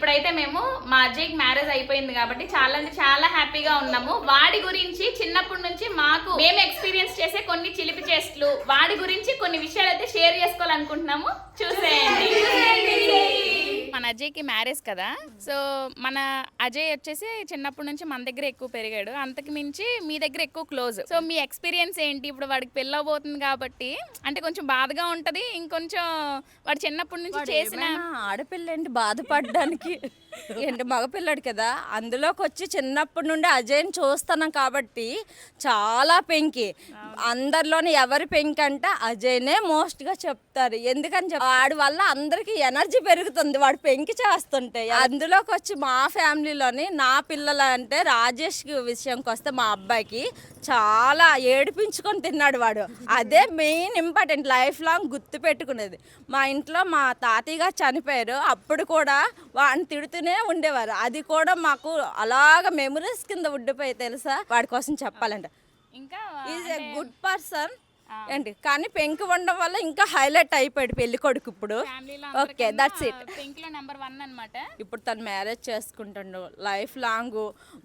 ఇప్పుడైతే మేము మా అజయ్కి మ్యారేజ్ అయిపోయింది కాబట్టి చాలా అంటే చాలా హ్యాపీగా ఉన్నాము. వాడి గురించి చిన్నప్పటి నుంచి మాకు మేము ఎక్స్పీరియన్స్ చేసే కొన్ని చిలిపి చేస్తులు వాడి గురించి కొన్ని విషయాలు అయితే షేర్ చేసుకోవాలనుకుంటున్నాము. చూసేయండి. మన అజయ్కి మ్యారేజ్ కదా. సో మన అజయ్ వచ్చేసి చిన్నప్పటి నుంచి మన దగ్గర ఎక్కువ పెరిగాడు. అంతకు మించి మీ దగ్గర ఎక్కువ క్లోజ్. సో మీ ఎక్స్పీరియన్స్ ఏంటి? ఇప్పుడు వాడికి పెళ్ళి అవబోతుంది కాబట్టి అంటే కొంచెం బాధగా ఉంటది. ఇంకొంచెం వాడు చిన్నప్పటి నుంచి చేసిన ఆడపిల్ల ఏంటి బాధపడడానికి? ఏంటి? మగపిల్లడు కదా. అందులోకి వచ్చి చిన్నప్పటి నుండి అజయ్ని చూస్తున్నాం కాబట్టి చాలా పెంకి. అందరిలోని ఎవరి పెంకి అంటే అజయ్నే మోస్ట్గా చెప్తారు. ఎందుకని చెప్ వాడి వల్ల అందరికీ ఎనర్జీ పెరుగుతుంది వాడు పెంకి చేస్తుంటే. అందులోకి వచ్చి మా ఫ్యామిలీలోని నా పిల్లలు అంటే రాజేష్ విషయంకి వస్తే మా అబ్బాయికి చాలా ఏడిపించుకొని తిన్నాడు వాడు. అదే మెయిన్ ఇంపార్టెంట్ లైఫ్ లాంగ్ గుర్తు పెట్టుకునేది. మా ఇంట్లో మా తాతయ్య గారు చనిపోయారు. అప్పుడు కూడా వాడిని తిడుతూనే ఉండేవారు. అది కూడా మాకు అలాగ మెమరీస్ కింద ఉండిపోయి తెలుసా? వాడి కోసం చెప్పాలంటే. ఇంకా ఈజ్ ఎ గుడ్ పర్సన్ ఏంటి? కానీ పెంకి ఉండడం వల్ల ఇంకా హైలైట్ అయిపోయాడు పెళ్ళి కొడుకు ఇప్పుడు. ఓకే దట్స్ ఇట్ పింక్లో నెంబర్ వన్ అన్నమాట. ఇప్పుడు తను మ్యారేజ్ చేసుకుంటుండు. లైఫ్ లాంగ్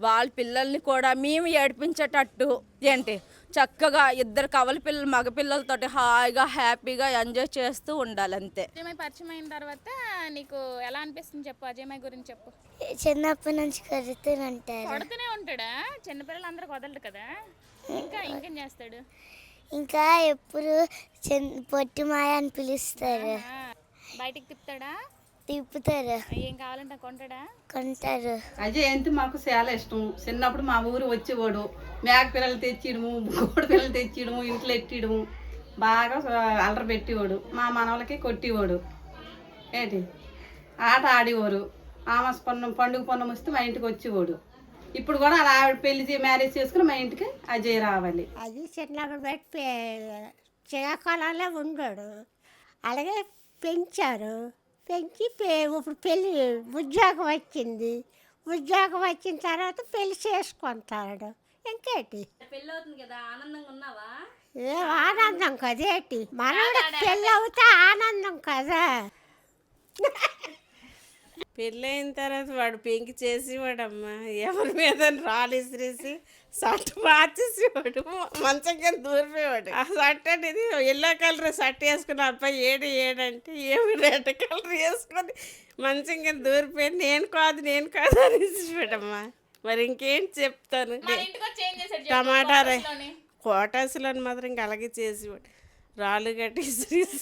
వాళ్ళ పిల్లల్ని కూడా మేము ఏడిపించేటట్టు. ఏంటి? చక్కగా ఇద్దరు కవల పిల్లలు మగ పిల్లలతోటి హాయిగా హ్యాపీగా ఎంజాయ్ చేస్తూ ఉండాలి అంతే అజయ్ పరిచయం అయిన తర్వాత నీకు ఎలా అనిపిస్తుంది చెప్పు? అజయ్ గురించి చెప్పు. చిన్నప్పటి నుంచి కడుతూనంటారు. కొడుతూనే ఉంటాడా? చిన్నపిల్లలు అందరికి వదలడు కదా? ఇంకా ఇంకేం చేస్తాడు? ఇంకా ఎప్పుడు పొట్టి మాయ అని పిలుస్తారు. బయటికి తిప్పుతాడా? తిప్పుతారు. ఏం కావాలంటే కొంటాడా? కొంటారు. అజయ్ అంటే మాకు చాలా ఇష్టం. చిన్నప్పుడు మా ఊరు వచ్చేవాడు. మేక పిల్లలు తెచ్చిడము కోడి పిల్లలు తెచ్చిడము ఇంట్లో ఎట్టిడము బాగా అల్లరి పెట్టేవాడు. మా మనవలకి కొట్టేవాడు. ఏంటి? ఆట ఆడేవారు. ఆమాస పన్ను పండుగ పన్ను వస్తే మా ఇంటికి వచ్చేవాడు. ఇప్పుడు కూడా అలా ఆవిడ పెళ్ళి చే- మ్యారేజ్ చేసుకుని మా ఇంటికి అజయ్ రావాలి. అది చిన్నప్పుడు పెట్టి శ్రీకాకుళంలో ఉన్నాడు అలాగే పెంచారు. పెంచి ఇప్పుడు పెళ్ళి ఉద్యోగం వచ్చింది. ఉద్యోగం వచ్చిన తర్వాత పెళ్ళి చేసుకుంటాడు. ఇంకేటి? పెళ్ళి అవుతుంది కదా ఆనందంగా ఉన్నావా? ఏ ఆనందం కదేటి? మనోడు పెళ్ళి అవుతే ఆనందం కదా. పెళ్ళైన తర్వాత వాడు పెంకి చేసేవాడమ్మా. ఎవరి మీద రాళ్ళు ఇసిరేసి షర్ట్ మార్చేసేవాడు. మంచం కింద దూరిపోయేవాడు. ఆ షర్ట్ అనేది ఎల్లో కలర్ షర్ట్ వేసుకుని అబ్బాయి ఏడు ఏడంటే ఏమి రెడ్ కలర్ వేసుకొని మంచం కింద దూరిపోయి నేను కాదు నేను కాదు అని ఇసిరేవాడమ్మా మరి ఇంకేంటి చెప్తాను? టమాటా రై quarters లోని. కోటాసులో మాత్రం ఇంక అలాగే చేసేవాడు. రాళ్ళు కట్టి ఇసిరేసి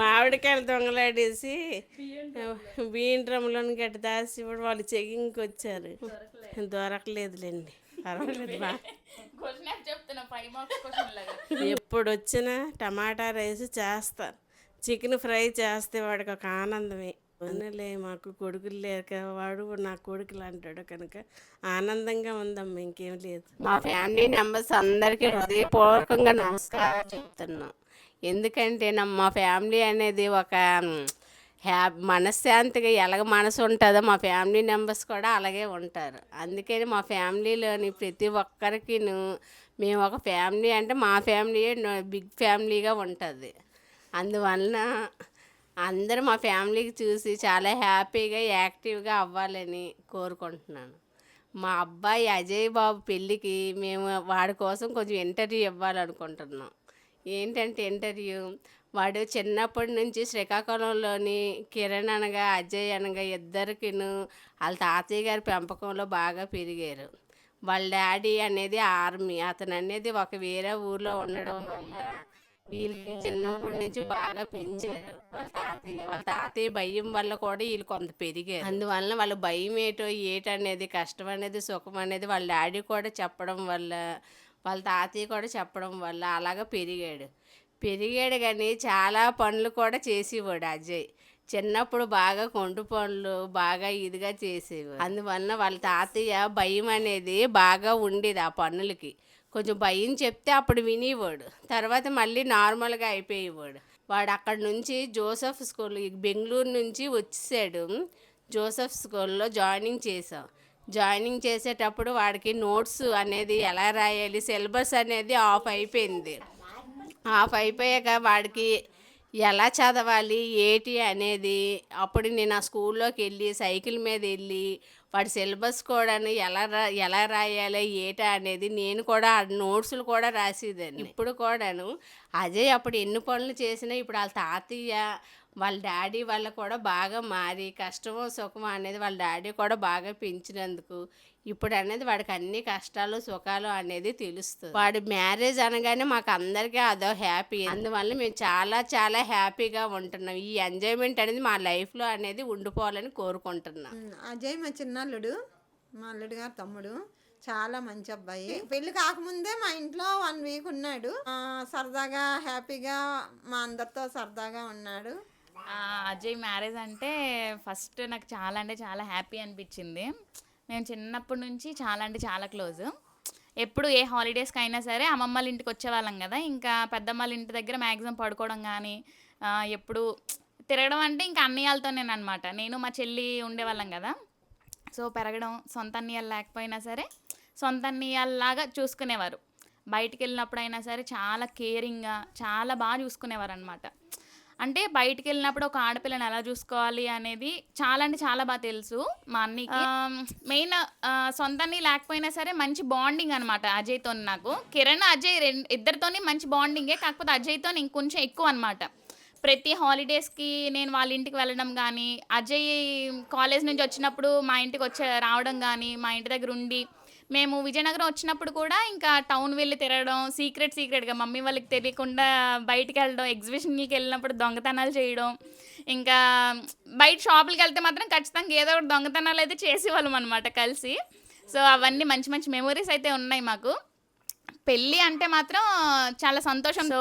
మామిడికాయలు దొంగలాడేసి బియ్యం డ్రమ్లోని గట్టి దాసి ఇప్పుడు వాళ్ళు చెకింగ్కి వచ్చారు దొరకలేదులేండి. ఎప్పుడు వచ్చినా టమాటా రైస్ చేస్తారు చికెన్ ఫ్రై చేస్తే వాడికి ఒక ఆనందమే. పోనీలే మాకు కొడుకులు లేక వాడు నా కొడుకులు అంటాడు కనుక ఆనందంగా ఉందమ్మా ఇంకేం లేదు. మా ఫ్యామిలీ మెంబర్స్ అందరికీ హృదయపూర్వకంగా నమస్కారం చెప్తున్నాం. ఎందుకంటే నా మా ఫ్యామిలీ అనేది ఒక హ్యా మనశ్శాంతిగా ఎలాగ మనసు ఉంటుందో మా ఫ్యామిలీ మెంబర్స్ కూడా అలాగే ఉంటారు. అందుకని మా ఫ్యామిలీలోని ప్రతి ఒక్కరికి మేము ఒక ఫ్యామిలీ అంటే మా ఫ్యామిలీ బిగ్ ఫ్యామిలీగా ఉంటుంది. అందువలన అందరూ మా ఫ్యామిలీకి చూసి చాలా హ్యాపీగా యాక్టివ్గా అవ్వాలని కోరుకుంటున్నాను. మా అబ్బాయి అజయ్ బాబు పెళ్ళికి మేము వాడి కోసం కొంచెం ఇంటర్వ్యూ ఇవ్వాలనుకుంటున్నాం. ఏంటంటే ఇంటర్వ్యూ? వాడు చిన్నప్పటి నుంచి శ్రీకాకుళంలోని కిరణ్ అనగా అజయ్ అనగా ఇద్దరికిను వాళ్ళ తాతయ్య గారి పెంపకంలో బాగా పెరిగారు. వాళ్ళ డాడీ అనేది ఆర్మీ. అతను అనేది ఒక వేరే ఊర్లో ఉండడం వల్ల వీళ్ళకి చిన్నప్పటి నుంచి బాగా పెంచారు. వాళ్ళ తాతయ్య వాళ్ళ తాతయ్య భయం వల్ల కూడా వీళ్ళు కొంత పెరిగారు. అందువల్ల వాళ్ళ భయం ఏటో ఏటనేది కష్టం అనేది సుఖం అనేది వాళ్ళ డాడీ కూడా చెప్పడం వల్ల వాళ్ళ తాతయ్య కూడా చెప్పడం వల్ల అలాగ పెరిగాడు. పెరిగాడు కానీ చాలా పనులు కూడా చేసేవాడు అజయ్. చిన్నప్పుడు బాగా కొండు పనులు బాగా ఇదిగా చేసేవాడు. అందువలన వాళ్ళ తాతయ్య భయం అనేది బాగా ఉండేది ఆ పనులకి. కొంచెం భయం చెప్తే అప్పుడు వినేవాడు. తర్వాత మళ్ళీ నార్మల్గా అయిపోయేవాడు. వాడు అక్కడ నుంచి జోసఫ్ స్కూల్ బెంగళూరు నుంచి వచ్చేసాడు. జోసఫ్ స్కూల్లో జాయినింగ్ చేసాం జాయినింగ్ చేసేటప్పుడు వాడికి నోట్స్ అనేది ఎలా రాయాలి సిలబస్ అనేది ఆఫ్ అయిపోయింది. ఆఫ్ అయిపోయాక వాడికి ఎలా చదవాలి ఏటి అనేది అప్పుడు నేను ఆ స్కూల్లోకి వెళ్ళి సైకిల్ మీద వెళ్ళి వాడి సిలబస్ కూడా ఎలా రా ఎలా రాయాలి ఏటా అనేది నేను కూడా ఆ కూడా రాసేదాన్ని. ఇప్పుడు కూడాను అజయ్ అప్పుడు ఎన్ని పనులు చేసినా ఇప్పుడు వాళ్ళ తాతయ్య వాళ్ళ డాడీ వాళ్ళ కూడా బాగా మారి కష్టమో సుఖమో అనేది వాళ్ళ డాడీ కూడా బాగా పెంచినందుకు ఇప్పుడు అనేది వాడికి అన్ని కష్టాలు సుఖాలు అనేది తెలుస్తుంది. వాడి మ్యారేజ్ అనగానే మాకు అందరికీ అదో హ్యాపీ. అందువల్ల మేము చాలా చాలా హ్యాపీగా ఉంటున్నాం. ఈ ఎంజాయ్మెంట్ అనేది మా లైఫ్లో అనేది ఉండిపోవాలని కోరుకుంటున్నాం. అజయ్ మా చిన్నల్లుడు మా అల్లుడు గారు తమ్ముడు చాలా మంచి అబ్బాయి. పెళ్ళి కాకముందే మా ఇంట్లో వన్ వీక్ ఉన్నాడు. సరదాగా హ్యాపీగా మా అందరితో సరదాగా ఉన్నాడు. అజయ్ మ్యారేజ్ అంటే ఫస్ట్ నాకు చాలా అంటే చాలా హ్యాపీ అనిపించింది. మేము చిన్నప్పటి నుంచి చాలా అంటే చాలా క్లోజ్. ఎప్పుడు ఏ హాలిడేస్కి అయినా సరే అమ్మమ్మల ఇంటికి వచ్చేవాళ్ళం కదా. ఇంకా పెద్దమ్మల ఇంటి దగ్గర మ్యాక్సిమం పడుకోవడం కానీ ఎప్పుడు తిరగడం అంటే ఇంకా అన్నయ్యలతోనే అనమాట నేను మా చెల్లి ఉండేవాళ్ళం కదా. సో పెరగడం సొంత అన్నయ్యాలు లేకపోయినా సరే సొంత అన్నయ్యాలలాగా చూసుకునేవారు. బయటికి వెళ్ళినప్పుడైనా సరే చాలా కేరింగ్గా చాలా బాగా చూసుకునేవారు అనమాట అంటే బయటికి వెళ్ళినప్పుడు ఒక ఆడపిల్లని ఎలా చూసుకోవాలి అనేది చాలా అంటే చాలా బాగా తెలుసు మా అన్నకి. మెయిన్ సొంతాన్ని లేకపోయినా సరే మంచి బాండింగ్ అనమాట అజయ్తో నాకు. కిరణ్ అజయ్ రెండు ఇద్దరితోని మంచి బాండింగే కాకపోతే అజయ్తో ఇంకొంచెం ఎక్కువ అనమాట ప్రతి హాలిడేస్కి నేను వాళ్ళ ఇంటికి వెళ్ళడం కానీ అజయ్ కాలేజ్ నుంచి వచ్చినప్పుడు మా ఇంటికి వచ్చే రావడం కానీ మా ఇంటి దగ్గర ఉండి మేము విజయనగరం వచ్చినప్పుడు కూడా ఇంకా టౌన్ వెళ్ళి తిరగడం సీక్రెట్ సీక్రెట్గా మమ్మీ వాళ్ళకి తెలియకుండా బయటికి వెళ్ళడం ఎగ్జిబిషన్కి వెళ్ళినప్పుడు దొంగతనాలు చేయడం ఇంకా బయట షాపులకి వెళ్తే మాత్రం ఖచ్చితంగా ఏదో ఒకటి దొంగతనాలు అయితే చేసేవాళ్ళం అనమాట కలిసి. సో అవన్నీ మంచి మంచి మెమొరీస్ అయితే ఉన్నాయి మాకు. పెళ్ళి అంటే మాత్రం చాలా సంతోషం. సో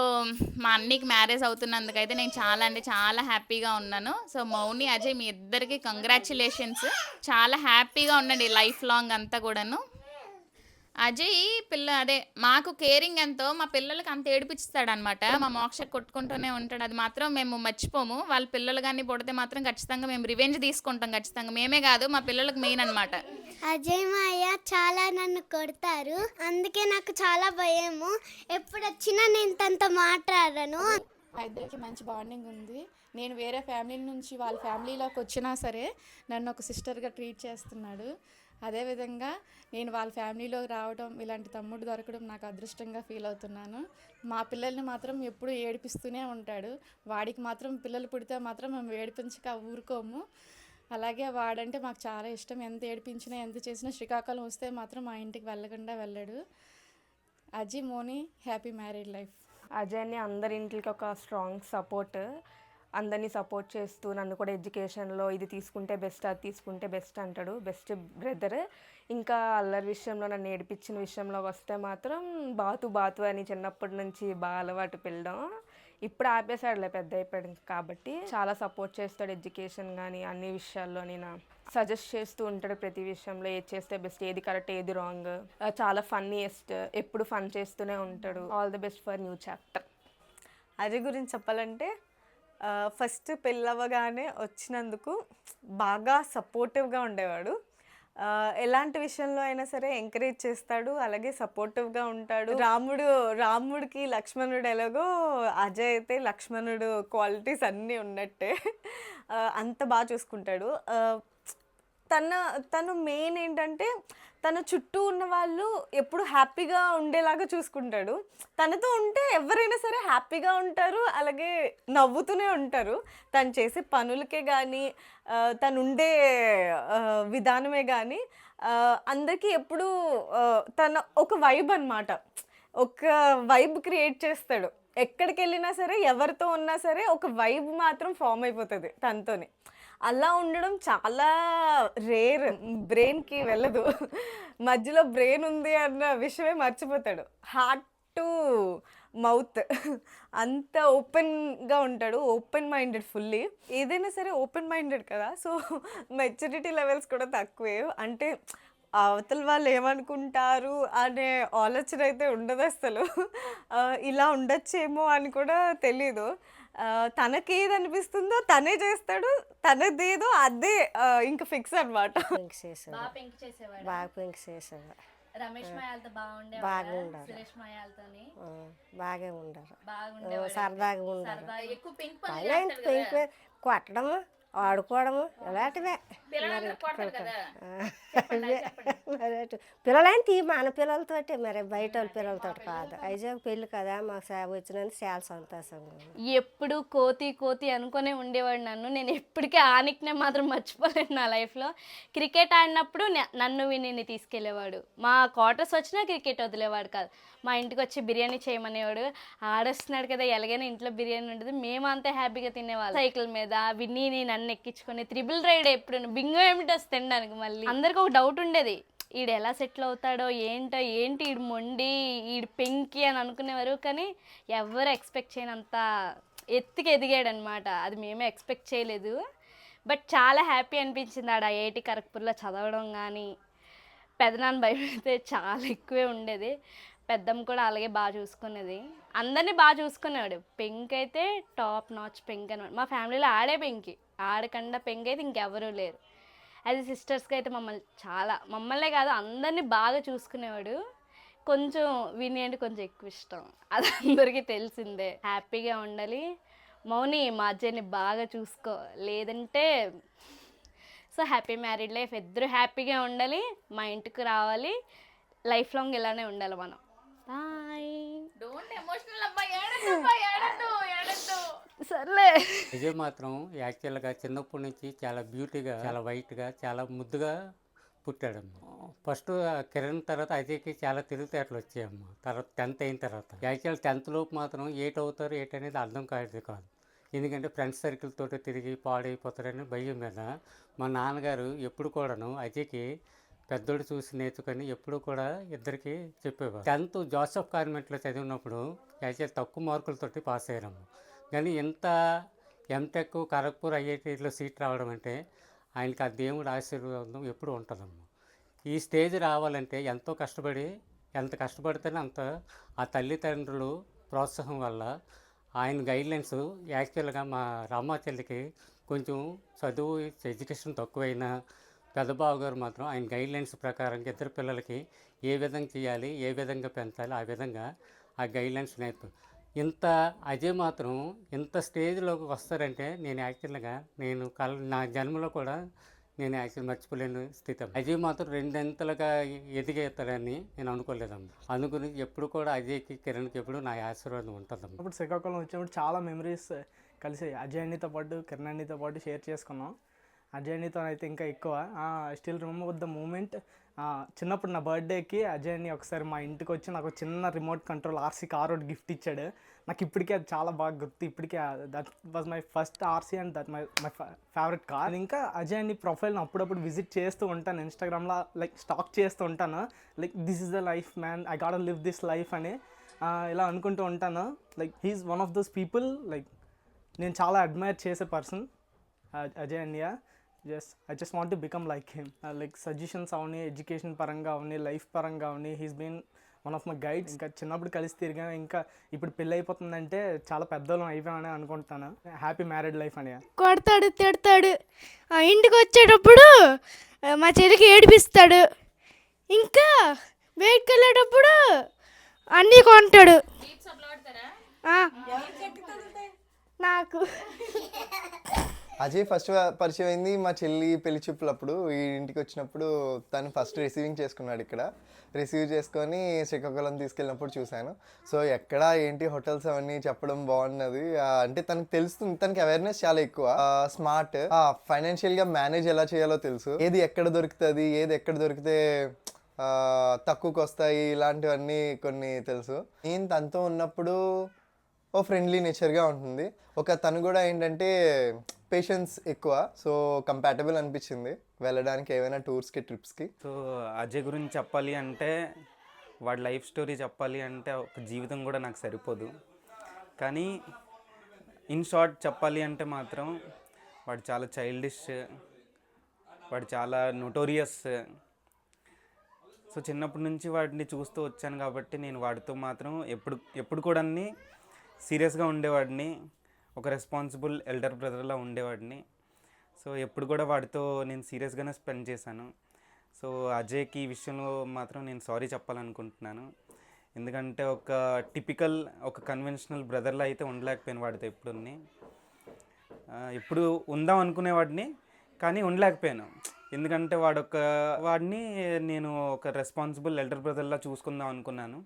మా అన్నయ్యకి మ్యారేజ్ అవుతున్నందుకైతే నేను చాలా అంటే చాలా హ్యాపీగా ఉన్నాను. సో మౌని అజయ్ మీ ఇద్దరికి కంగ్రాచులేషన్స్ చాలా హ్యాపీగా ఉండండి లైఫ్ లాంగ్ అంతా కూడాను. అజయ్ పిల్ల అదే మాకు కేరింగ్ ఎంతో మా పిల్లలకి అంత ఏడిపిస్తాడు అనమాట మా మోక్ష కొట్టుకుంటూనే ఉంటాడు. అది మాత్రం మేము మర్చిపోము. వాళ్ళ పిల్లలు కానీ పుడితే మాత్రం ఖచ్చితంగా మేము రివెంజ్ తీసుకుంటాం ఖచ్చితంగా. మేమే కాదు మా పిల్లలకు మెయిన్ అనమాట అజయ్ మాయ చాలా నన్ను కొడతారు. అందుకే నాకు చాలా భయము. ఎప్పుడు వచ్చినా నేను తనతో మాట్లాడను. మా ఇద్దరికి మంచి బాండింగ్ ఉంది. నేను వేరే ఫ్యామిలీ నుంచి వాళ్ళ ఫ్యామిలీలోకి వచ్చినా సరే నన్ను ఒక సిస్టర్గా ట్రీట్ చేస్తున్నాడు. అదేవిధంగా నేను వాళ్ళ ఫ్యామిలీలోకి రావడం ఇలాంటి తమ్ముడు దొరకడం నాకు అదృష్టంగా ఫీల్ అవుతున్నాను. మా పిల్లల్ని మాత్రం ఎప్పుడూ ఏడిపిస్తూనే ఉంటాడు. వాడికి మాత్రం పిల్లలు పుడితే మాత్రం మేము ఏడిపించక ఊరుకోము. అలాగే వాడంటే మాకు చాలా ఇష్టం. ఎంత ఏడిపించినా ఎంత చేసినా శ్రీకాకుళం వస్తే మాత్రం మా ఇంటికి వెళ్ళకుండా వెళ్ళాడు. అజీ మోని హ్యాపీ మ్యారీడ్ లైఫ్. అజయ్ అందరి ఇంటికి ఒక స్ట్రాంగ్ సపోర్ట్. అందరినీ సపోర్ట్ చేస్తూ నన్ను కూడా ఎడ్యుకేషన్లో ఇది తీసుకుంటే బెస్ట్ అది తీసుకుంటే బెస్ట్ అంటాడు. Best brother. ఇంకా అల్లరి విషయంలో నన్ను ఏడిపించిన విషయంలో వస్తే మాత్రం బాతు బాతు అని చిన్నప్పటి నుంచి బాగా అలవాటు పెళ్ళడం. ఇప్పుడు ఆపేశాడులే పెద్ద అయిపోయాడు. కాబట్టి చాలా సపోర్ట్ చేస్తాడు ఎడ్యుకేషన్ కానీ అన్ని విషయాల్లో నేను సజెస్ట్ చేస్తూ ఉంటాడు ప్రతి విషయంలో. ఏది చేస్తే బెస్ట్ ఏది కరెక్ట్ ఏది రాంగ్. చాలా ఫన్నీయెస్ట్. ఎప్పుడు ఫన్ చేస్తూనే ఉంటాడు. All the best for new chapter. Ajay గురించి చెప్పాలంటే ఫస్ట్ పెళ్ళవగానే వచ్చినందుకు బాగా సపోర్టివ్గా ఉండేవాడు. ఎలాంటి విషయంలో అయినా సరే ఎంకరేజ్ చేస్తాడు అలాగే సపోర్టివ్గా ఉంటాడు. రాముడు రాముడికి లక్ష్మణుడు ఎలాగో అజయ్ అయితే లక్ష్మణుడు క్వాలిటీస్ అన్నీ ఉన్నట్టే. అంత బాగా చూసుకుంటాడు. తన తను మెయిన్ ఏంటంటే తన చుట్టూ ఉన్న వాళ్ళు ఎప్పుడు హ్యాపీగా ఉండేలాగా చూసుకుంటాడు. తనతో ఉంటే ఎవరైనా సరే హ్యాపీగా ఉంటారు అలాగే నవ్వుతూనే ఉంటారు. తను చేసే పనులకే కానీ తను ఉండే విధానమే కానీ అందరికీ ఎప్పుడు తన ఒక వైబ్ అన్నమాట. ఒక వైబ్ క్రియేట్ చేస్తాడు. ఎక్కడికి వెళ్ళినా సరే ఎవరితో ఉన్నా సరే ఒక వైబ్ మాత్రం ఫామ్ అయిపోతుంది తనతోనే. అలా ఉండడం చాలా రేర్. బ్రెయిన్కి వెళ్ళదు. మధ్యలో బ్రెయిన్ ఉంది అన్న విషయమే మర్చిపోతాడు. Heart to mouth. అంత ఓపెన్గా ఉంటాడు. Open minded fully. ఏదైనా సరే ఓపెన్ మైండెడ్ కదా. సో మెచ్యూరిటీ లెవెల్స్ కూడా తక్కువే. అంటే అవతల వాళ్ళు ఏమనుకుంటారు అనే ఆలోచన అయితే ఉండదు అసలు. ఇలా ఉండొచ్చేమో అని కూడా తెలీదు. ఆ, తనకి ఏది అనిపిస్తుందో తనే చేస్తాడు తనదేదో అదే ఇంకా ఫిక్స్ అనమాట పెంక్ చేసేవాడు. బాగా పెంక్ చేసేవాడు? రమేష్ మాయాలతో బాగుండే బాగుండారు. సురేష్ మాయాలతోని? ఆ, బాగా ఉండరు. సరదాగా ఉండరు. సరదా ఎక్కువ పింక్ పని పైన ఇంత పెంకు కొట్టడము ఆడుకోవడము ఇలాంటివే. మరి అటు పిల్లలంటే ఈ మన పిల్లలతోటి మరి బయట వాళ్ళ పిల్లలతో కాదు. అయితే పెళ్ళి కదా మాకు వచ్చినందుకు చాలా సంతోషంగా ఉంది ఎప్పుడు కోతి కోతి అనుకునే ఉండేవాడు నన్ను. నేను ఎప్పటికీ ఆనిక్నే మాత్రం మర్చిపోలేను నా లైఫ్లో. క్రికెట్ ఆడినప్పుడు నన్ను విని తీసుకెళ్ళేవాడు. మా క్వార్టర్స్ వచ్చినా క్రికెట్ వదిలేవాడు కాదు. మా ఇంటికి వచ్చి బిర్యానీ చేయమనేవాడు. ఆడొస్తున్నాడు కదా ఎలాగైనా ఇంట్లో బిర్యానీ ఉంటుంది మేము అంతే హ్యాపీగా తినేవాళ్ళం. సైకిల్ మీద విన్నీని నన్ను ఎక్కించుకొని త్రిబుల్ రైడ్ ఎప్పుడు బింగో ఏమిటో తినడానికి మళ్ళీ. అందరికి ఒక డౌట్ ఉండేది. ఈడు ఎలా సెటిల్ అవుతాడో ఏంటో ఏంటి ఈడు మొండి ఈడు పెంకి అని అనుకునేవారు. కానీ ఎవరు ఎక్స్పెక్ట్ చేయనంత ఎత్తుకి ఎదిగాడనమాట. అది మేమే ఎక్స్పెక్ట్ చేయలేదు. బట్ చాలా హ్యాపీ అనిపించింది ఆడ ఐఐటి కరక్పూర్లో చదవడం కానీ పెదనాన్న భయం అయితే చాలా ఎక్కువే ఉండేది. పెద్దమ్మ కూడా అలాగే బాగా చూసుకునేది. అందరినీ బాగా చూసుకునేవాడు పెంక్ అయితే టాప్ నాచ్ పెంక్ అనమాట మా ఫ్యామిలీలో ఆడే పెంకి. ఆడకుండా పెంక్ అయితే ఇంకెవరూ లేరు. అది సిస్టర్స్కి అయితే మమ్మల్ని చాలా మమ్మల్నే కాదు అందరినీ బాగా చూసుకునేవాడు. కొంచెం విని అంటే కొంచెం ఎక్కువ ఇష్టం. అది అందరికీ తెలిసిందే. హ్యాపీగా ఉండాలి. మౌని మా అజ్జయ్యని బాగా చూసుకో. లేదంటే సో హ్యాపీ మ్యారీడ్ లైఫ్. ఇద్దరు హ్యాపీగా ఉండాలి. మా ఇంటికి రావాలి. లైఫ్ లాంగ్ ఇలానే ఉండాలి మనం. బాయ్ డోంట్ ఎమోషనల్ అబ్బా ఏడద్దు అబ్బా ఏడద్దు ఏడద్దు. సర్లే. విజయ్ మాత్రం యాక్చువల్గా చిన్నప్పటి నుంచి చాలా బ్యూటీగా చాలా వైట్గా చాలా ముద్దుగా పుట్టాడమ్మ. ఫస్ట్ కిరణ్ తర్వాత అజయ్కి చాలా తెలివితేటలు వచ్చాయమ్మ. తర్వాత టెన్త్ అయిన తర్వాత. యాక్చువల్ టెన్త్ లోపు మాత్రం ఏట్ అవుతారు ఏట్ అనేది అర్థం కాదు కాదు. ఎందుకంటే ఫ్రెండ్స్ సర్కిల్ తోటి తిరిగి పాడైపోతారని భయం మీద మా నాన్నగారు ఎప్పుడు కూడాను అజయ్కి పెద్దోడు చూసి నేర్చుకొని ఎప్పుడు కూడా ఇద్దరికి చెప్పేవారు. టెన్త్ జోసఫ్ కాన్వెంట్లో చదివినప్పుడు యాక్చువల్ తక్కువ మార్కులతోటి పాస్ అయ్యాము కానీ ఇంత ఎంటెక్ ఖరగ్పూర్ ఐఐటీలో సీట్ రావడం అంటే ఆయనకి ఆ దేవుడి ఆశీర్వాదం ఎప్పుడు ఉంటుందమ్మా. ఈ స్టేజ్ రావాలంటే ఎంతో కష్టపడి ఎంత కష్టపడితేనే అంత ఆ తల్లిదండ్రులు ప్రోత్సాహం వల్ల ఆయన గైడ్లైన్స్ యాక్చువల్గా మా రామాచల్లికి కొంచెం చదువు ఎడ్యుకేషన్ తక్కువైనా పెద్దబాబు గారు మాత్రం ఆయన గైడ్లైన్స్ ప్రకారం ఇద్దరు పిల్లలకి ఏ విధంగా చేయాలి ఏ విధంగా పెంచాలి ఆ విధంగా ఆ గైడ్లైన్స్ నేర్పు. ఇంత అజయ్ మాత్రం ఇంత స్టేజ్లోకి వస్తారంటే నేను యాక్చువల్గా నేను కల నా జన్మలో కూడా నేను యాక్చువల్ మర్చిపోలేని స్థితి. అజయ్ మాత్రం రెండంతలుగా ఎదిగేస్తారని నేను అనుకోలేదమ్మ. అందుకని ఎప్పుడు కూడా అజయ్కి కిరణ్కి ఎప్పుడు నా ఆశీర్వాదం ఉంటుందమ్మ. అప్పుడు శ్రీకాకుళం వచ్చినప్పుడు చాలా మెమరీస్ కలిసి అజయ్ అన్నితో పాటు కిరణ్ అన్నితో పాటు షేర్ చేసుకున్నాం. అజయ్ అన్నితో అయితే ఇంకా ఎక్కువ. స్టిల్ రిమెంబర్ ద మూమెంట్ చిన్నప్పుడు నా బర్త్డేకి అజయ్ ఒకసారి మా ఇంటికి వచ్చి నాకు చిన్న రిమోట్ కంట్రోల్ ఆర్సీ కార్ ఒకటి గిఫ్ట్ ఇచ్చాడు. నాకు ఇప్పటికే అది చాలా బాగా గుర్తు ఇప్పటికే that was my first RC and that my my favourite car ఇంకా అజయ్ ప్రొఫైల్ని అప్పుడప్పుడు విజిట్ చేస్తూ ఉంటాను ఇన్స్టాగ్రామ్లో లైక్ స్టాక్ చేస్తూ ఉంటాను. Like this is the life man I got live this life అని ఇలా అనుకుంటూ ఉంటాను. Like he's one of those people like నేను చాలా అడ్మైర్ చేసే person Ajay అండియా just I just want to become like him like suggestions Avani education పరంగా అవని life పరంగా అవని. He's been one of my guides ఇంకా చిన్నప్పుడు కలిసి తిరిగా. ఇంకా ఇప్పుడు పెళ్ళి అయిపోతుందంటే చాలా పెద్దోళ్ళం అయిపోయామని అనుకుంటాను. హ్యాపీ మ్యారీడ్ లైఫ్ అని కొడతాడు తిడతాడు. ఇంటికి వచ్చేటప్పుడు మా చెల్లికి ఏడిపిస్తాడు. ఇంకా బయటకు వెళ్ళేటప్పుడు అన్నీ కొంటాడు. నాకు. అజయ్ ఫస్ట్ పరిచయం అయింది మా చెల్లి పెళ్ళి చూపులప్పుడు. ఈ ఇంటికి వచ్చినప్పుడు తను ఫస్ట్ రిసీవింగ్ చేసుకున్నాడు ఇక్కడ. రిసీవ్ చేసుకొని శ్రీకాకుళం తీసుకెళ్ళినప్పుడు చూశాను. సో ఎక్కడ ఏంటి హోటల్స్ అవన్నీ చెప్పడం బాగున్నది. అంటే తనకు తెలుస్తుంది తనకి అవేర్నెస్ చాలా ఎక్కువ. స్మార్ట్ ఫైనాన్షియల్గా మేనేజ్ ఎలా చేయాలో తెలుసు. ఏది ఎక్కడ దొరుకుతుంది ఏది ఎక్కడ దొరికితే తక్కువకి వస్తాయి ఇలాంటివన్నీ కొన్ని తెలుసు. నేను తనతో ఉన్నప్పుడు ఓ ఫ్రెండ్లీ నేచర్గా ఉంటుంది. ఒక తను కూడా ఏంటంటే పేషెన్స్ ఎక్కువ సో కంపాటబుల్ అనిపించింది వెళ్ళడానికి ఏమైనా టూర్స్కి ట్రిప్స్కి. సో అజయ్ గురించి చెప్పాలి అంటే వాడి లైఫ్ స్టోరీ చెప్పాలి అంటే ఒక జీవితం కూడా నాకు సరిపోదు. కానీ ఇన్ షార్ట్ చెప్పాలి అంటే మాత్రం వాడు చాలా చైల్డిష్ వాడు చాలా నొటోరియస్. సో చిన్నప్పటి నుంచి వాడిని చూస్తూ వచ్చాను కాబట్టి నేను వాడితో మాత్రం ఎప్పుడు ఎప్పుడు కూడా సీరియస్గా ఉండేవాడిని. ఒక రెస్పాన్సిబుల్ ఎల్డర్ బ్రదర్లా ఉండేవాడిని. సో ఎప్పుడు కూడా వాడితో నేను సీరియస్గానే స్పెండ్ చేశాను. సో అజయ్కి ఈ విషయంలో మాత్రం నేను సారీ చెప్పాలనుకుంటున్నాను. ఎందుకంటే ఒక టిపికల్ ఒక కన్వెన్షనల్ బ్రదర్లో అయితే ఉండలేకపోయాను వాడితో ఎప్పుడుని. ఎప్పుడు ఉందాం అనుకునేవాడిని కానీ ఉండలేకపోయాను. ఎందుకంటే వాడొక వాడిని నేను ఒక రెస్పాన్సిబుల్ ఎల్డర్ బ్రదర్లా చూసుకుందాం అనుకున్నాను.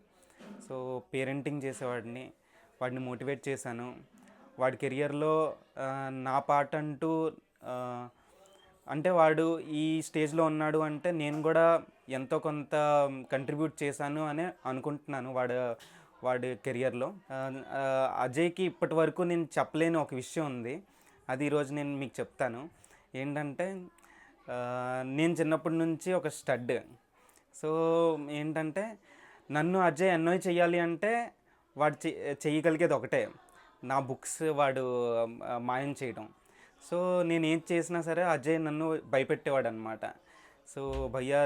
సో పేరెంటింగ్ చేసేవాడిని. వాడిని మోటివేట్ చేశాను. వాడి కెరియర్లో నా పాట అంటూ అంటే వాడు ఈ స్టేజ్లో ఉన్నాడు అంటే నేను కూడా ఎంతో కొంత కంట్రిబ్యూట్ చేశాను అని అనుకుంటున్నాను వాడు వాడి కెరియర్లో. అజయ్కి ఇప్పటి వరకు నేను చెప్పలేని ఒక విషయం ఉంది. అది ఈరోజు నేను మీకు చెప్తాను. ఏంటంటే నేను చిన్నప్పటి నుంచి ఒక స్టడ్. సో ఏంటంటే నన్ను అజయ్ ఎన్నోయ్ చేయాలి అంటే వాడు చె ఒకటే. నా బుక్స్ వాడు మాయం చేయడం. సో నేను ఏం చేసినా సరే అజయ్ నన్ను భయపెట్టేవాడు అనమాట సో భయ్యా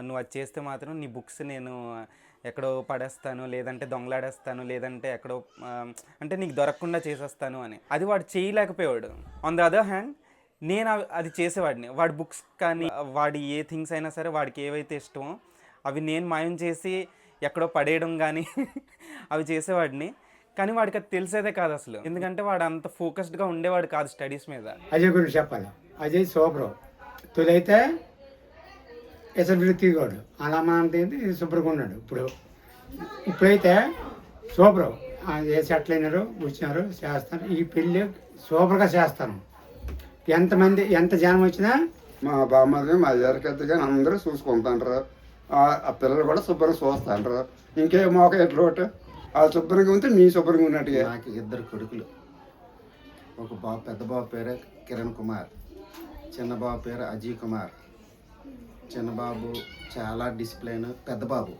నువ్వు అది చేస్తే మాత్రం నీ బుక్స్ నేను ఎక్కడో పడేస్తాను లేదంటే దొంగలాడేస్తాను లేదంటే ఎక్కడో అంటే నీకు దొరకకుండా చేసేస్తాను అని. అది వాడు చేయలేకపోయాడు ఆన్ ద అదర్ హ్యాండ్ నేను అది చేసేవాడిని. వాడి బుక్స్ కానీ వాడి ఏ థింగ్స్ అయినా సరే వాడికి ఏవైతే ఇష్టమో అవి నేను మాయం చేసి ఎక్కడో పడేయడం కానీ అవి చేసేవాడిని. కానీ వాడికి అది తెలిసేదే కాదు అసలు. ఎందుకంటే వాడు అంత ఫోకస్డ్గా ఉండేవాడు కాదు స్టడీస్ మీద. అజయ్ గురించి చెప్పాలి? అజయ్ సూపరు. తొలైతే ఎసరు తీగోడు అలా అంటే శుభ్రంగా ఉన్నాడు ఇప్పుడు. ఇప్పుడైతే సూపరు. ఏ సెటిల్ అయినారు వచ్చినారు చేస్తారు. ఈ పెళ్ళి సూపర్గా చేస్తాను ఎంతమంది ఎంత జనం వచ్చినా మా బామ్మది మా ఎరకెత్తగా అందరూ చూసుకుంటాండ్రు. ఆ- పిల్లలు కూడా శుభ్రంగా చూస్తాండ్రు. ఇంకే మోక ఎట్లా ఆ వాళ్ళు శుభ్రంగా ఉంటే మీ శుభ్రంగా ఉన్నట్టుగా. నాకు ఇద్దరు కొడుకులు. ఒక బాబు పెద్ద బాబు పేరు కిరణ్ కుమార్. చిన్న బాబు పేరు అజయ్ కుమార్. చిన్న బాబు చాలా డిసిప్లైన్ పెద్ద బాబు.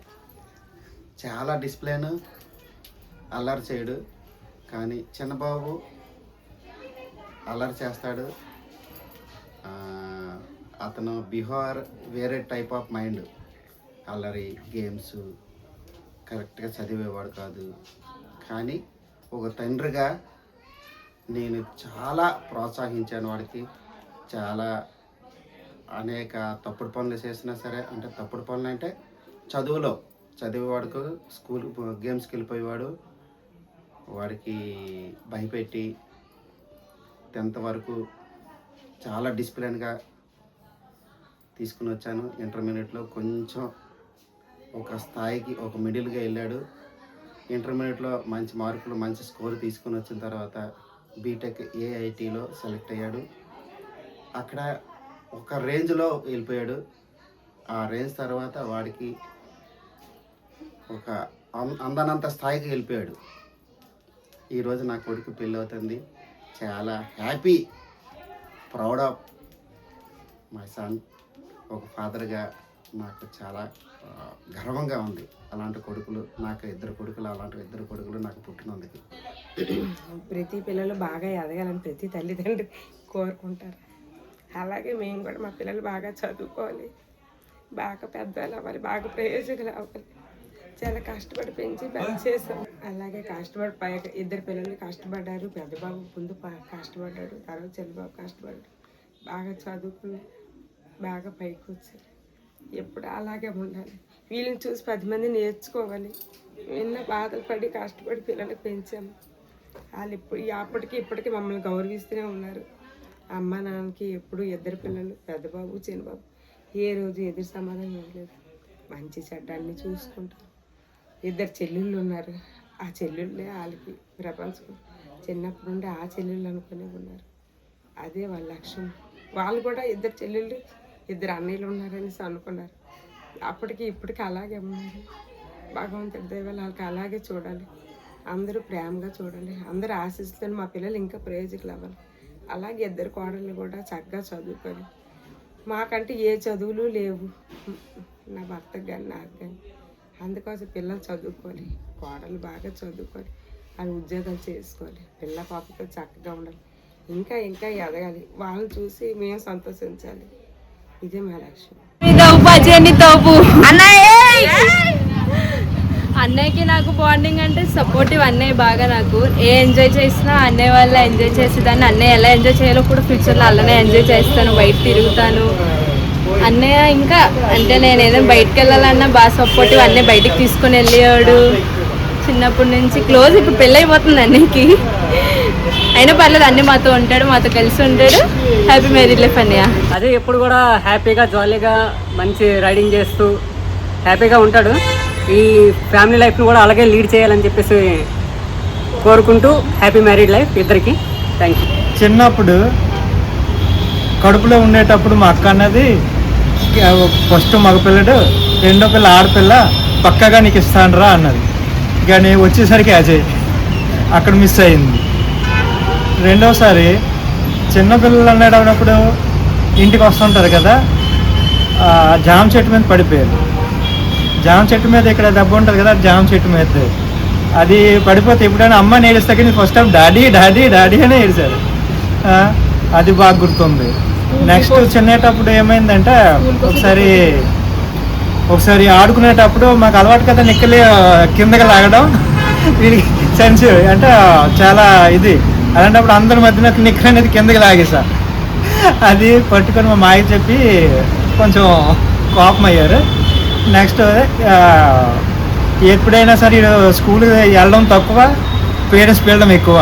చాలా డిసిప్లైన్ అల్లరి చేయడు. కానీ చిన్న బాబు అల్లరి చేస్తాడు. అతను బిహార్ వేరే టైప్ ఆఫ్ మైండ్ అల్లరి గేమ్స్ కరెక్ట్గా చదివేవాడు కాదు. కానీ ఒక తండ్రిగా నేను చాలా ప్రోత్సహించాను వాడికి. చాలా అనేక తప్పుడు పనులు చేసినా సరే అంటే తప్పుడు పనులు అంటే చదువులో చదివేవాడుకు స్కూల్ గేమ్స్కి వెళ్ళిపోయేవాడు. వాడికి భయపెట్టి టెన్త్ వరకు చాలా డిసిప్లిన్గా తీసుకుని వచ్చాను. ఇంటర్మీడియట్లో కొంచెం ఒక స్థాయికి ఒక మిడిల్గా వెళ్ళాడు. ఇంటర్మీడియట్లో మంచి మార్కులు మంచి స్కోర్ తీసుకుని వచ్చిన తర్వాత బీటెక్ ఏఐటీలో సెలెక్ట్ అయ్యాడు. అక్కడ ఒక రేంజ్లో వెళ్ళిపోయాడు. ఆ రేంజ్ తర్వాత వాడికి ఒక అం- అందనంత స్థాయికి వెళ్ళిపోయాడు. ఈరోజు నా కొడుకు పెళ్ళి అవుతుంది. చాలా happy proud of my son. ఒక ఫాదర్గా నాకు చాలా గర్వంగా ఉంది. అలాంటి కొడుకులు నాకు ఇద్దరు కొడుకులు అలాంటి ఇద్దరు కొడుకులు నాకు పుట్టినందుకు. ప్రతి పిల్లలు బాగా ఎదగాలని ప్రతి తల్లిదండ్రులు కోరుకుంటారు. అలాగే మేము కూడా మా పిల్లలు బాగా చదువుకోవాలి. బాగా పెద్దలు అవ్వాలి బాగా ప్రయోజకులు అవ్వాలి. చాలా కష్టపడి పెంచి పెద్ద చేసాం. అలాగే కష్టపడి పై ఇద్దరు పిల్లలు కష్టపడ్డారు పెద్ద బాబు ముందు కష్టపడ్డాడు తర్వాత చిన్న బాబు కష్టపడ్డాడు. బాగా చదువుకుని బాగా పైకి వచ్చారు. ఎప్పుడు అలాగే ఉండాలి. వీళ్ళని చూసి పది మంది నేర్చుకోవాలి. ఎన్నో బాధలు పడి కష్టపడి పిల్లలకు పెంచాము. వాళ్ళు ఇప్పుడు అప్పటికి ఇప్పటికీ మమ్మల్ని గౌరవిస్తూనే ఉన్నారు. అమ్మ నాన్నకి ఎప్పుడు ఇద్దరు పిల్లలు పెద్ద బాబు చిన్న బాబు ఏ రోజు ఎదురు సమాధానం ఇవ్వలేదు మంచి చెడ్డ అన్ని చూసుకుంటారు ఇద్దరు చెల్లెళ్ళు ఉన్నారు. ఆ చెల్లెళ్ళే వాళ్ళకి ప్రపంచం. చిన్నప్పటి నుండి ఆ చెల్లెళ్ళు అనుకునే ఉన్నారు. అదే వాళ్ళ లక్ష్యం. వాళ్ళు కూడా ఇద్దరు చెల్లెళ్ళు ఇద్దరు అన్నయ్యలు ఉన్నారనేసి అనుకున్నారు అప్పటికి ఇప్పటికి అలాగే ఉన్నారు. భగవంతుడి దైవాలు వాళ్ళకి అలాగే చూడాలి. అందరూ ప్రేమగా చూడాలి. అందరూ ఆశిస్తున్న మా పిల్లలు ఇంకా ప్రయోజకులు అవ్వాలి. అలాగే ఇద్దరు కోడళ్ళు కూడా చక్కగా చదువుకొని. మాకంటే ఏ చదువులు లేవు. నా భర్తకు కానీ నాకు కానీ అందుకోసం పిల్లలు చదువుకోవాలి కోడలు బాగా చదువుకోవాలి వాళ్ళు ఉద్యోగాలు చేసుకోవాలి. పిల్ల పాపతో చక్కగా ఉండాలి. ఇంకా ఇంకా ఎదగాలి. వాళ్ళని చూసి మేము సంతోషించాలి. ఇదే మా లక్ష్యం. అన్నయ్యకి నాకు బాండింగ్ అంటే సపోర్టివ్ అన్నయ్య బాగా నాకు. ఏ ఎంజాయ్ చేసినా అన్నయ్య వల్ల ఎంజాయ్ చేసేదాన్ని. అన్నయ్య ఎలా ఎంజాయ్ చేయాలో కూడా ఫ్యూచర్లో అలానే ఎంజాయ్ చేస్తాను. బయట తిరుగుతాను. అన్నయ్య ఇంకా అంటే నేను ఏదైనా బయటకు వెళ్ళాలన్నా బాగా సపోర్టివ్ అన్నయ్య బయటికి తీసుకొని వెళ్ళాడు చిన్నప్పటి నుంచి క్లోజ్ ఇప్పుడు పెళ్ళి అయిపోతుంది అన్నయ్యకి. అయినా పర్లేదు అన్నీ మాతో ఉంటాడు మాతో కలిసి ఉంటాడు. హ్యాపీ మ్యారీడ్ లైఫ్ అన్నయ్య. అదే ఎప్పుడు కూడా హ్యాపీగా జాలీగా మంచి రైడింగ్ చేస్తూ హ్యాపీగా ఉంటాడు. ఈ ఫ్యామిలీ లైఫ్ని కూడా అలాగే లీడ్ చేయాలని చెప్పేసి కోరుకుంటూ హ్యాపీ మ్యారీడ్ లైఫ్ ఇద్దరికి. థ్యాంక్ యూ చిన్నప్పుడు కడుపులో ఉండేటప్పుడు మా అక్క అన్నది ఫస్ట్ మగపిల్లడు రెండో పిల్ల ఆడపిల్ల పక్కగా నీకు ఇస్తానురా అన్నది. కానీ వచ్చేసరికి అజయ్ అక్కడ మిస్ అయింది. రెండోసారి చిన్నపిల్లలు అనేటప్పుడు ఇంటికి వస్తుంటారు కదా జామ చెట్టు మీద పడిపోయారు. జామ చెట్టు మీద ఇక్కడ దెబ్బ ఉంటుంది కదా జామ చెట్టు మీద. అది పడిపోతే ఎప్పుడైనా అమ్మ నేడిస్తే కానీ first time daddy daddy daddy అనే ఏడిచారు అది బాగా గుర్తుంది. నెక్స్ట్ చిన్నేటప్పుడు ఏమైందంటే ఒకసారి ఒకసారి ఆడుకునేటప్పుడు మాకు అలవాటు కదా నిక్కలి కిందకి లాగడం. వీడికి సెన్స్ అంటే చాలా ఇది. అలాంటప్పుడు అందరి మధ్యన నిక్కలు అనేది కిందకి లాగేసా అది పట్టుకొని మా మాయ చెప్పి కొంచెం కోపం అయ్యారు నెక్స్ట్ ఎప్పుడైనా సరే స్కూల్ వెళ్ళడం తక్కువ పేరెంట్స్ వెళ్ళడం ఎక్కువ.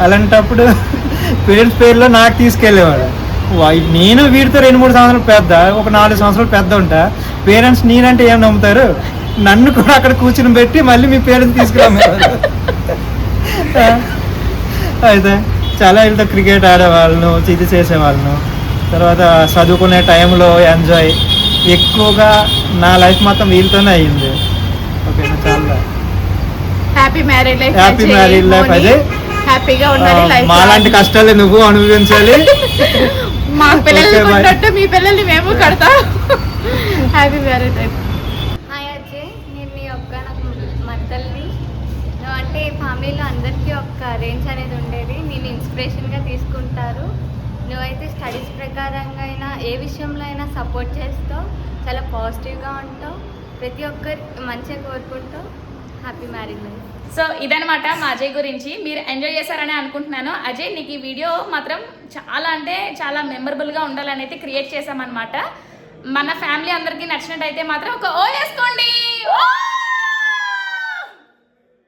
అలాంటప్పుడు పేరెంట్స్ పేరులో నాకు తీసుకెళ్ళేవాడు. వా- నేను వీడితో రెండు మూడు సంవత్సరాలు పెద్ద ఒక నాలుగు సంవత్సరాలు పెద్ద ఉంటా. పేరెంట్స్ నేనంటే ఏం నమ్ముతారు? నన్ను కూడా అక్కడ కూర్చుని పెట్టి మళ్ళీ మీ పేరెంట్స్ తీసుకురమ్మేవారు ఆ, అయితే చాలా వీళ్ళతో క్రికెట్ ఆడేవాళ్ళను ఇది చేసేవాళ్ళను. తర్వాత చదువుకునే టైంలో ఎంజాయ్. ఎక్కువగా నా లైఫ్ మొత్తం వీళ్ళతోనే అయ్యింది. చాలా. Happy married life happy life అదే హ్యాపీగా ఉండాలి ఆ, లైఫ్ మాలాంటి కష్టాలే నువ్వు అనుభవించాలి. మా. కొన్నట్టు మీ పిల్లల్ని మేము కడతాం. Happy married life hi Ajay నేను నీ యొక్క నాకు మద్దల్ని నువ్వు అంటే ఫ్యామిలీలో అందరికీ ఒక రేంజ్ అనేది ఉండేది నేను ఇన్స్పిరేషన్గా తీసుకుంటారు నువ్వైతే స్టడీస్ ప్రకారంగా అయినా ఏ విషయంలో అయినా సపోర్ట్ చేస్తావు చాలా పాజిటివ్గా ఉంటావు ప్రతి ఒక్కరి మంచిగా కోరుకుంటావు హ్యాపీ మ్యారీడ్ లైఫ్ సో ఇదనమాట మా అజయ్ గురించి. మీరు ఎంజాయ్ చేశారని అనుకుంటున్నాను. అజయ్ నీకు ఈ వీడియో మాత్రం చాలా అంటే చాలా మెమరబుల్గా ఉండాలని అయితే క్రియేట్ చేశామన్నమాట. మన ఫ్యామిలీ అందరికీ నచ్చినట్టయితే మాత్రం ఒక ఓ వేసుకోండి. ఓ!